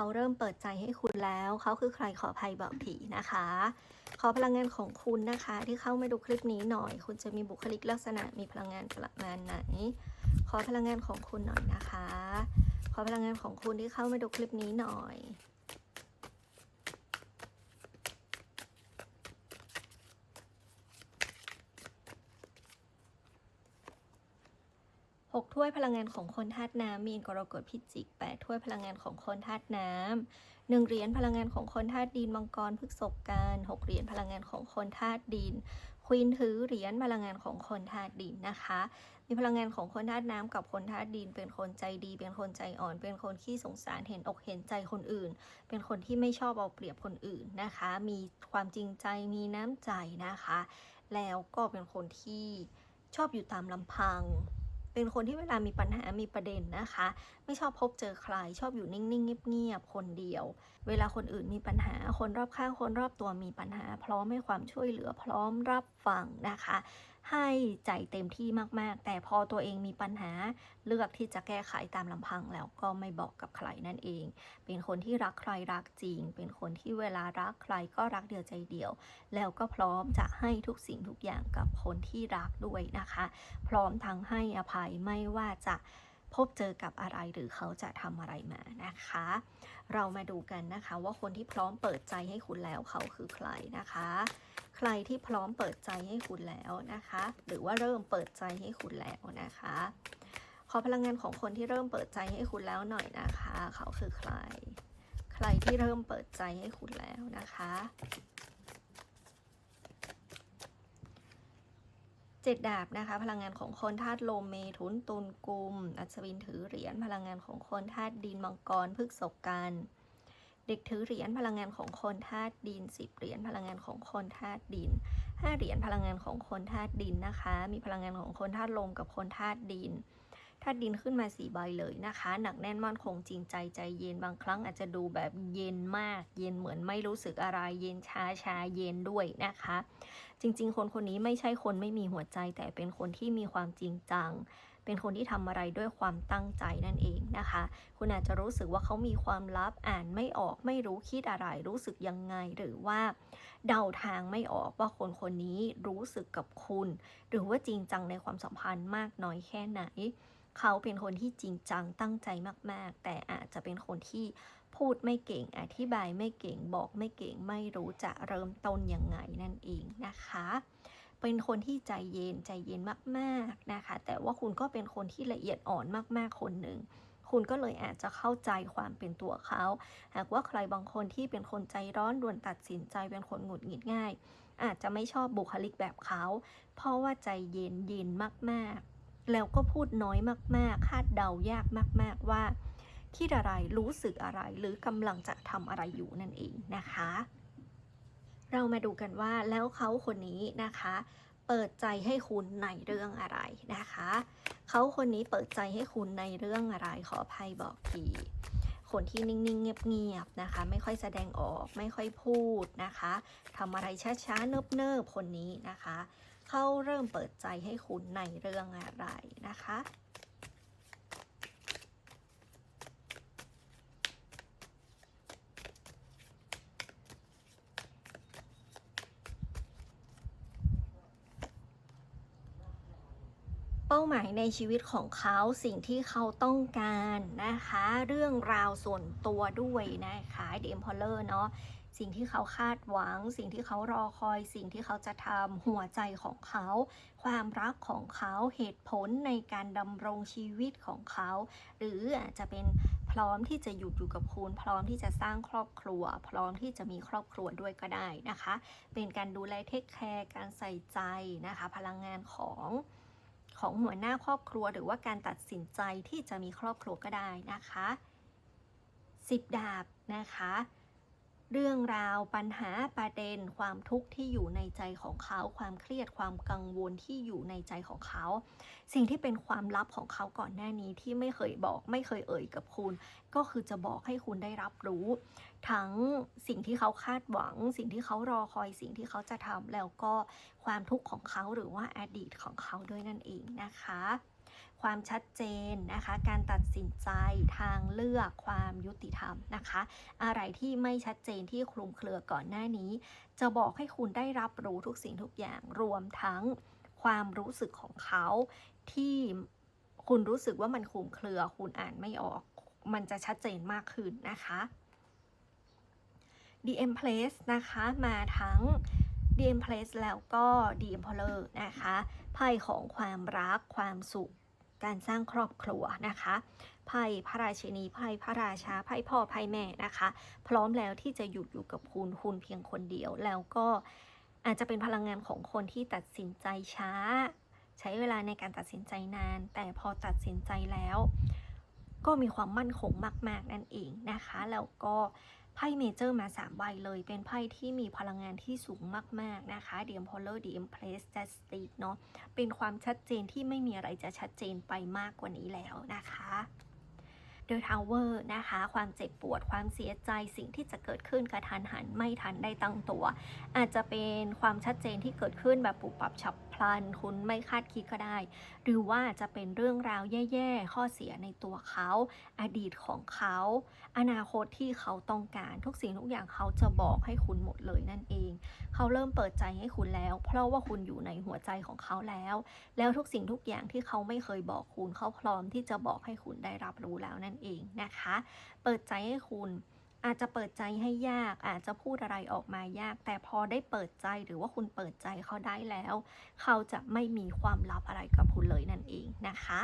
เขาเริ่มเปิดใจให้คุณแล้ว เขาคือใครขออภัยบอกผีนะคะ ขอพลังงานของคุณนะคะ ที่เข้ามาดูคลิปนี้หน่อย คุณจะมีบุคลิกลักษณะมีพลังงานประมาณไหน ขอพลังงานของคุณหน่อยนะคะ ขอพลังงานของคุณที่เข้ามาดูคลิปนี้หน่อย หกถ้วยพลังงานของคนธาตุน้ำมีนกรกฎพิจิกแปดถ้วยพลังงานของคนธาตุน้ำหนึ่งเหรียญพลังงานของคนธาตุดินมังกรพฤษภการหกเหรียญพลังงานของคนธาตุดินควีนถือเหรียญพลังงานของคนธาตุดินนะคะ มีพลังงานของคนธาตุน้ำกับคนธาตุดิน เป็นคนใจดี เป็นคนใจอ่อน เป็นคนขี้สงสารเห็นอกเห็นใจคนอื่น เป็นคนที่ไม่ชอบเอาเปรียบคนอื่นนะคะ มีความจริงใจมีน้ำใจนะคะ แล้วก็เป็นคนที่ชอบอยู่ตามลำพัง เป็นคนที่เวลามีปัญหามีประเด็นนะคะ ไม่ชอบพบเจอใคร ชอบอยู่นิ่งๆเงียบๆคนเดียว เวลาคนอื่นมีปัญหาคนรอบข้างคนรอบตัวมีปัญหา พร้อมให้ความช่วยเหลือพร้อมรับฟังนะคะ ให้ใจเต็มที่มาก ๆ แต่พอตัวเองมีปัญหาเลือกที่จะแก้ไขตามลำพังแล้วก็ไม่บอกกับใครนั่นเอง เป็นคนที่รักใครรักจริง เป็นคนที่เวลารักใครก็รักเดียวใจเดียว แล้วก็พร้อมจะให้ทุกสิ่งทุกอย่างกับคนที่รักด้วยนะคะ พร้อมทั้งให้อภัยไม่ว่าจะ พบเจอกับอะไรหรือเขาจะทำอะไรมานะคะ เรามาดูกันนะคะว่าคนที่พร้อมเปิดใจให้คุณแล้วเขาคือใครนะคะ ใครที่พร้อมเปิดใจให้คุณแล้วนะคะ หรือว่าเริ่มเปิดใจให้คุณแล้วนะคะ ขอพลังงานของคนที่เริ่มเปิดใจให้คุณแล้วหน่อยนะคะ เขาคือใคร ใครที่เริ่มเปิดใจให้คุณแล้วนะคะ จ็ดดาบนะคะ พลังงานของคนธาตุลมเมถุนตุลกุม อัศวินถือเหรียญพลังงานของคนธาตุดินมังกรพฤกษกกัน เด็กถือเหรียญพลังงานของคนธาตุดินสิบเหรียญพลังงานของคนธาตุดินห้าเหรียญพลังงานของคนธาตุดินนะคะ มีพลังงานของคนธาตุลมกับคนธาตุดิน ธาตุดินขึ้นมาสี่ใบเลยนะคะ หนักแน่นมั่นคงจริงใจใจเย็นบางครั้งอาจจะดูแบบเย็นมาก เย็นเหมือนไม่รู้สึกอะไร เย็นชาชาเย็นด้วยนะคะ จริง ๆ คนคนนี้ไม่ใช่คนไม่มีหัวใจ แต่เป็นคนที่มีความจริงจังเป็นคนที่ทำอะไรด้วยความตั้งใจนั่นเองนะคะ คุณอาจจะรู้สึกว่าเขามีความลับอ่านไม่ออกไม่รู้คิดอะไรรู้สึกยังไงหรือว่า เดาทางไม่ออกว่าคนคนนี้รู้สึกกับคุณ หรือว่าจริงจังในความสัมพันธ์มากน้อยแค่ไหน เขาเป็นคนที่จริงจังตั้งใจมาก ๆ แต่อาจจะเป็นคนที่พูดไม่เก่งอธิบายไม่เก่งบอกไม่เก่งไม่รู้จะเริ่มต้นยังไงนั่นเองนะคะ เป็นคนที่ใจเย็นใจเย็นมากๆนะคะ แต่ว่าคุณก็เป็นคนที่ละเอียดอ่อนมากๆคนหนึ่งคุณก็เลยอาจจะเข้าใจความเป็นตัวเขา หากว่าใครบางคนที่เป็นคนใจร้อนด่วนตัดสินใจเป็นคนหงุดหงิดง่าย อาจจะไม่ชอบบุคลิกแบบเขา เพราะว่าใจเย็นเย็นมากๆ แล้วก็พูดน้อยมากๆ คาดเดายากมาก ๆว่าคิดอะไรรู้สึกอะไรหรือกำลังจะทำอะไรอยู่นั่นเองนะคะ เรามาดูกันว่าแล้วเขาคนนี้นะคะ เปิดใจให้คุณในเรื่องอะไรนะคะ เขาคนนี้เปิดใจให้คุณในเรื่องอะไรขออภัยบอกทีคนที่นิ่ง ๆ เงียบ ๆ นะคะ ไม่ค่อยแสดงออกไม่ค่อยพูดนะคะทำอะไรช้า ๆ เนิบ ๆ คนนี้นะคะ เขาเริ่มเปิดใจให้คุณในเรื่องอะไรนะคะ เป้าหมายในชีวิตของเขาสิ่งที่เขาต้องการนะคะ เรื่องราวส่วนตัวด้วยนะคะเดมพอลเลอร์เนาะสิ่งที่เขาคาดหวัง สิ่งที่เขารอคอย สิ่งที่เขาจะทำหัวใจของเขา ความรักของเขาเหตุผลในการดำรงชีวิตของเขา หรืออาจจะเป็นพร้อมที่จะหยุดอยู่กับคุณ พร้อมที่จะสร้างครอบครัว พร้อมที่จะมีครอบครัวด้วยก็ได้นะคะ เป็นการดูแลเทคแคร์การใส่ใจนะคะ พลังงานของ ของหัวหน้าครอบครัว หรือว่าการตัดสินใจที่จะมีครอบครัวก็ได้นะคะสิบดาบนะคะ เรื่องราวปัญหาประเด็น ความทุกข์ที่อยู่ในใจของเขา ความเครียดความกังวลที่อยู่ในใจของเขา สิ่งที่เป็นความลับของเขาก่อนหน้านี้ที่ไม่เคยบอก ไม่เคยเอ่ยกับคุณ ก็คือจะบอกให้คุณได้รับรู้ ทั้งสิ่งที่เขาคาดหวัง สิ่งที่เขารอคอยสิ่งที่เขาจะทำแล้วก็ความทุกข์ของเขาหรือว่าอดีตของเขาด้วยนั่นเองนะคะ ความชัดเจนนะคะ การตัดสินใจทางเลือกความยุติธรรมนะคะ อะไรที่ไม่ชัดเจนที่คลุมเครือก่อนหน้านี้ จะบอกให้คุณได้รับรู้ทุกสิ่งทุกอย่างรวมทั้งความรู้สึกของเขาที่คุณรู้สึกว่ามันคลุมเครือ คุณอ่านไม่ออกมันจะชัดเจนมากขึ้นนะคะ DM Place นะคะมาทั้ง DM Place แล้วก็ DM p o l a r นะคะไพ่ของความรักความสุข การสร้างครอบครัวนะคะไพ่พระราชินีไพ่พระราชาไพ่พ่อไพ่แม่นะคะ พร้อมแล้วที่จะหยุดอยู่กับคุณคุณเพียงคนเดียว แล้วก็อาจจะเป็นพลังงานของคนที่ตัดสินใจช้า ใช้เวลาในการตัดสินใจนาน แต่พอตัดสินใจแล้ว ก็มีความมั่นคงมาก ๆ นั่นเองนะคะ แล้วก็ไพ่เมเจอร์มา3ใบเลย เป็นไพ่ที่มีพลังงานที่สูงมาก ๆ นะคะ DM Polar DM Place Justice เนาะเป็นความชัดเจนที่ไม่มีอะไรจะชัดเจนไปมากกว่านี้แล้วนะคะ The Tower นะคะ ความเจ็บปวด ความเสียใจ สิ่งที่จะเกิดขึ้นกระทันหัน ไม่ทันได้ตั้งตัว อาจจะเป็นความชัดเจนที่เกิดขึ้นแบบปุบปับฉับ พลัน คุณไม่คาดคิดก็ได้ หรือว่าจะเป็นเรื่องราวแย่ๆ ข้อเสียในตัวเขา อดีตของเขา อนาคตที่เขาต้องการ ทุกสิ่งทุกอย่างเขาจะบอกให้คุณหมดเลยนั่นเอง เขาเริ่มเปิดใจให้คุณแล้ว เพราะว่าคุณอยู่ในหัวใจของเขาแล้ว แล้วทุกสิ่งทุกอย่างที่เขาไม่เคยบอกคุณ เขาพร้อมที่จะบอกให้คุณได้รับรู้แล้วนั่นเองนะคะ เปิดใจให้คุณ อาจจะเปิดใจให้ยาก อาจจะพูดอะไรออกมายาก แต่พอได้เปิดใจหรือว่าคุณเปิดใจเขาได้แล้ว เขาจะไม่มีความลับอะไรกับคุณเลยนั่นเองนะคะ